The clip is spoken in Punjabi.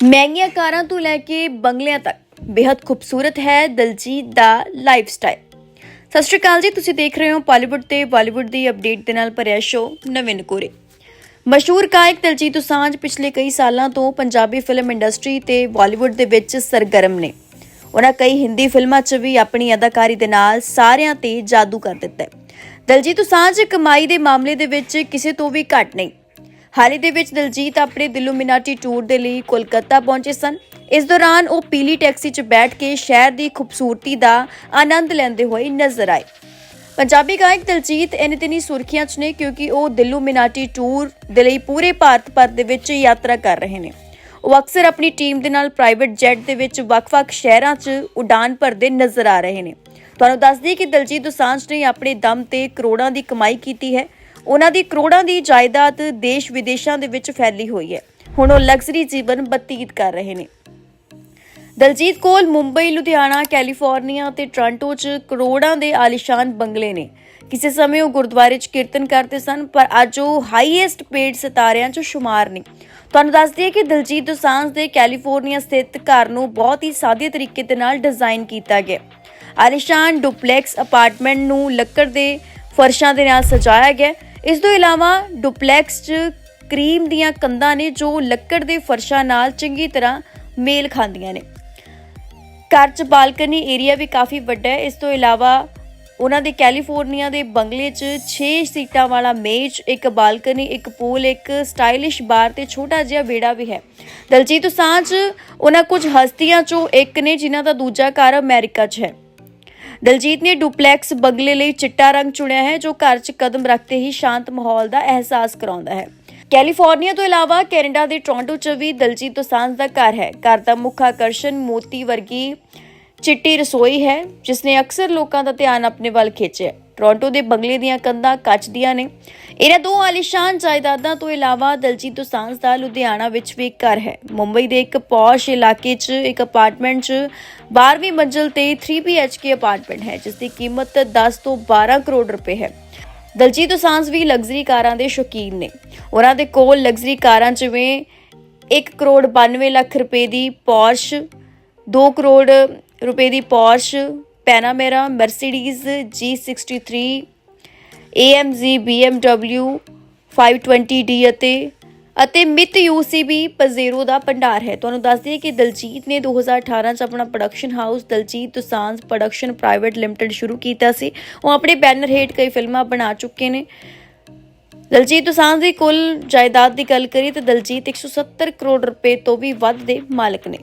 ਮਹਿੰਗੀਆਂ ਕਾਰਾਂ ਤੋਂ ਲੈ ਕੇ ਬੰਗਲਿਆਂ ਤੱਕ ਬੇहद ਖੂਬਸੂਰਤ ਹੈ ਦਲਜੀਤ ਦਾ ਲਾਈਫ ਸਟਾਈਲ ਸਤਿ ਸ਼੍ਰੀ ਅਕਾਲ ਜੀ, ਤੁਸੀਂ ਦੇਖ ਰਹੇ ਹੋ ਪਾਲੀਵੁੱਡ ਤੇ ਬਾਲੀਵੁੱਡ ਦੀ ਅਪਡੇਟ ਦੇ ਨਾਲ ਭਰਿਆ ਸ਼ੋਅ ਨਵੇਂ ਨਕੋਰੇ। ਮਸ਼ਹੂਰ ਗਾਇਕ ਦਲਜੀਤ ਦੋਸਾਂਝ ਪਿਛਲੇ ਕਈ ਸਾਲਾਂ ਤੋਂ ਪੰਜਾਬੀ ਫਿਲਮ ਇੰਡਸਟਰੀ ਤੇ ਬਾਲੀਵੁੱਡ ਦੇ ਵਿੱਚ ਸਰਗਰਮ ਨੇ। ਉਹਨਾਂ ਕਈ ਹਿੰਦੀ ਫਿਲਮਾਂ 'ਚ ਵੀ ਆਪਣੀ ਅਦਾਕਾਰੀ ਦੇ ਨਾਲ ਸਾਰਿਆਂ ਤੇ ਜਾਦੂ ਕਰ ਦਿੱਤਾ ਹੈ। ਦਲਜੀਤ ਦੋਸਾਂਝ ਕਮਾਈ ਦੇ ਮਾਮਲੇ ਦੇ ਵਿੱਚ ਕਿਸੇ ਤੋਂ ਵੀ ਘੱਟ ਨਹੀਂ। ਹਾਲ ਹੀ ਦੇ ਵਿੱਚ ਦਲਜੀਤ ਆਪਣੇ ਦਿਲੂਮਿਨਾਟੀ ਟੂਰ ਦੇ ਲਈ ਕੋਲਕਾਤਾ ਪਹੁੰਚੇ ਸਨ। ਇਸ ਦੌਰਾਨ ਉਹ ਪੀਲੀ ਟੈਕਸੀ 'ਚ ਬੈਠ ਕੇ ਸ਼ਹਿਰ ਦੀ ਖੂਬਸੂਰਤੀ ਦਾ ਆਨੰਦ ਲੈਂਦੇ ਹੋਏ ਨਜ਼ਰ ਆਏ। ਪੰਜਾਬੀ ਗਾਇਕ ਦਲਜੀਤ ਇਨ ਦਿਨੀ ਸੁਰਖੀਆਂ 'ਚ ਨੇ ਕਿਉਂਕਿ ਉਹ ਦਿਲੂਮਿਨਾਟੀ ਟੂਰ ਦੇ ਲਈ ਪੂਰੇ ਭਾਰਤ ਭਰ ਦੇ ਵਿੱਚ ਯਾਤਰਾ ਕਰ ਰਹੇ ਨੇ। ਉਹ ਅਕਸਰ ਆਪਣੀ ਟੀਮ ਦੇ ਨਾਲ ਪ੍ਰਾਈਵੇਟ ਜੈਟ ਦੇ ਵਿੱਚ ਵੱਖ-ਵੱਖ ਸ਼ਹਿਰਾਂ 'ਚ ਉਡਾਨ ਭਰਦੇ ਨਜ਼ਰ ਆ ਰਹੇ ਨੇ। ਤੁਹਾਨੂੰ ਦੱਸ ਦਈਏ ਕਿ ਦਲਜੀਤ ਦੋਸਾਂਝ ਨੇ ਆਪਣੇ ਦਮ ਤੇ ਕਰੋੜਾਂ ਦੀ ਕਮਾਈ ਕੀਤੀ ਹੈ। ਉਹਨਾਂ ਦੀ ਕਰੋੜਾਂ ਦੀ ਜਾਇਦਾਦ ਦੇਸ਼ ਵਿਦੇਸ਼ਾਂ ਦੇ ਵਿੱਚ ਫੈਲੀ ਹੋਈ ਹੈ। ਹੁਣ ਉਹ ਲਗਜ਼ਰੀ ਜੀਵਨ ਬਤੀਤ ਕਰ ਰਹੇ ਨੇ। ਦਲਜੀਤ ਕੋਲ ਮੁੰਬਈ, ਲੁਧਿਆਣਾ, ਕੈਲੀਫੋਰਨੀਆ ਤੇ ਟੋਰਾਂਟੋ 'ਚ ਕਰੋੜਾਂ ਦੇ ਆਲੀਸ਼ਾਨ ਬੰਗਲੇ ਨੇ। ਕਿਸੇ ਸਮੇਂ ਉਹ ਗੁਰਦੁਆਰੇ 'ਚ ਕੀਰਤਨ ਕਰਦੇ ਸਨ, ਪਰ ਅੱਜ ਉਹ ਹਾਈਐਸਟ ਪੇਡ ਸਿਤਾਰਿਆਂ 'ਚ ਸ਼ੁਮਾਰ ਨੇ। ਤੁਹਾਨੂੰ ਦੱਸ ਦਈਏ ਕਿ ਦਲਜੀਤ ਦੋਸਾਂਝ ਦੇ ਕੈਲੀਫੋਰਨੀਆ ਸਥਿਤ ਘਰ ਨੂੰ ਬਹੁਤ ਹੀ ਸਾਦੇ ਤਰੀਕੇ ਦੇ ਨਾਲ ਡਿਜ਼ਾਈਨ ਕੀਤਾ ਗਿਆ। ਆਲੀਸ਼ਾਨ ਡੁਪਲੈਕਸ ਅਪਾਰਟਮੈਂਟ ਨੂੰ ਲੱਕੜ ਦੇ ਫਰਸ਼ਾਂ ਦੇ ਨਾਲ ਸਜਾਇਆ ਗਿਆ। ਇਸ ਤੋਂ ਇਲਾਵਾ ਡੁਪਲੈਕਸ 'ਚ ਕਰੀਮ ਦੀਆਂ ਕੰਧਾਂ ਨੇ ਜੋ ਲੱਕੜ ਦੇ ਫਰਸ਼ਾਂ ਨਾਲ ਚੰਗੀ ਤਰ੍ਹਾਂ ਮੇਲ ਖਾਂਦੀਆਂ ਨੇ। ਘਰ 'ਚ ਬਾਲਕਨੀ ਏਰੀਆ ਵੀ ਕਾਫੀ ਵੱਡਾ ਹੈ। ਇਸ ਤੋਂ ਇਲਾਵਾ ਉਹਨਾਂ ਦੇ ਕੈਲੀਫੋਰਨੀਆ ਦੇ ਬੰਗਲੇ 'ਚ 6 ਸੀਟਾਂ ਵਾਲਾ ਮੇਜ਼, ਇੱਕ ਬਾਲਕਨੀ, ਇੱਕ ਪੂਲ, ਇੱਕ ਸਟਾਈਲਿਸ਼ ਬਾਰ ਤੇ ਛੋਟਾ ਜਿਹਾ ਵਿਹੜਾ ਵੀ ਹੈ। ਦਲਜੀਤ ਸਾਂਝ ਉਹਨਾਂ ਕੁਝ ਹਸਤੀਆਂ 'ਚੋਂ ਇੱਕ ਨੇ ਜਿਨ੍ਹਾਂ ਦਾ ਦੂਜਾ ਘਰ ਅਮਰੀਕਾ 'ਚ ਹੈ। ਦਲਜੀਤ ਨੇ ਡੁਪਲੈਕਸ ਬੰਗਲੇ ਲਈ ਚਿੱਟਾ ਰੰਗ ਚੁਣਿਆ ਹੈ, ਜੋ ਘਰ 'ਚ ਕਦਮ ਰੱਖਦੇ ਹੀ ਸ਼ਾਂਤ ਮਾਹੌਲ ਦਾ ਅਹਿਸਾਸ ਕਰਾਉਂਦਾ ਹੈ। ਕੈਲੀਫੋਰਨੀਆ ਤੋਂ ਇਲਾਵਾ ਕੈਨੇਡਾ ਦੇ ਟੋਰਾਂਟੋ 'ਚ ਵੀ ਦਲਜੀਤ ਦੋਸਾਂਝ ਦਾ ਘਰ ਹੈ। ਘਰ ਦਾ ਮੁੱਖ ਆਕਰਸ਼ਣ ਮੋਤੀ ਵਰਗੀ ਚਿੱਟੀ ਰਸੋਈ ਹੈ, ਜਿਸ ਨੇ ਅਕਸਰ ਲੋਕਾਂ ਦਾ ਧਿਆਨ ਆਪਣੇ ਵੱਲ ਖਿੱਚਿਆ ਟੋਰਾਂਟੋ ਦੇ ਬੰਗਲੇ ਦੀਆਂ ਕੰਧਾਂ ਕੱਚ ਦੀਆਂ ਨੇ। ਇਹਨਾਂ ਦੋ ਆਲੀਸ਼ਾਨ ਜਾਇਦਾਦਾਂ ਤੋਂ ਇਲਾਵਾ ਦਲਜੀਤ ਦੋਸਾਂਝ ਦਾ ਲੁਧਿਆਣਾ ਵਿੱਚ ਵੀ ਘਰ ਹੈ। ਮੁੰਬਈ ਦੇ ਇੱਕ ਪੌਸ਼ ਇਲਾਕੇ 'ਚ ਇੱਕ ਅਪਾਰਟਮੈਂਟ 'ਚ 12ਵੀਂ ਮੰਜ਼ਲ ਤੇ 3 BHK ਅਪਾਰਟਮੈਂਟ ਹੈ, ਜਿਸ ਦੀ ਕੀਮਤ 10 ਤੋਂ 12 ਕਰੋੜ ਰੁਪਏ ਹੈ। ਦਲਜੀਤ ਦੋਸਾਂਝ ਵੀ ਲਗਜ਼ਰੀ ਕਾਰਾਂ ਦੇ ਸ਼ੌਕੀਨ ਨੇ। ਉਹਨਾਂ ਦੇ ਕੋਲ ਲਗਜ਼ਰੀ ਕਾਰਾਂ ਜਿਵੇਂ 1 ਕਰੋੜ 92 ਲੱਖ ਰੁਪਏ ਦੀ ਪੋਰਸ਼ 2 ਕਰੋੜ ਰੁਪਏ ਦੀ Porsche Panamera Mercedes G63 AMG BMW 520D ਅਤੇ ਅਤੇ ਮਿਤ UCB ਪਜ਼ੇਰੋ ਦਾ ਭੰਡਾਰ ਹੈ। ਤੁਹਾਨੂੰ ਦੱਸ ਦਈਏ ਕਿ ਦਲਜੀਤ ਨੇ 2018 ਚ ਆਪਣਾ production house Diljit Dosanjh production private limited ਸ਼ੁਰੂ ਕੀਤਾ ਸੀ। ਉਹ ਆਪਣੇ ਬੈਨਰ ਹੇਠ ਕਈ ਫਿਲਮਾਂ ਬਣਾ ਚੁੱਕੇ ਨੇ। ਦਲਜੀਤ ਦੋਸਾਂਝ ਦੀ ਕੁੱਲ ਜਾਇਦਾਦ ਦੀ ਗੱਲ ਕਰੀ ਤਾਂ ਦਲਜੀਤ 170 ਕਰੋੜ ਰੁਪਏ ਤੋਂ ਵੀ ਵੱਧ ਦੇ ਮਾਲਕ ਨੇ।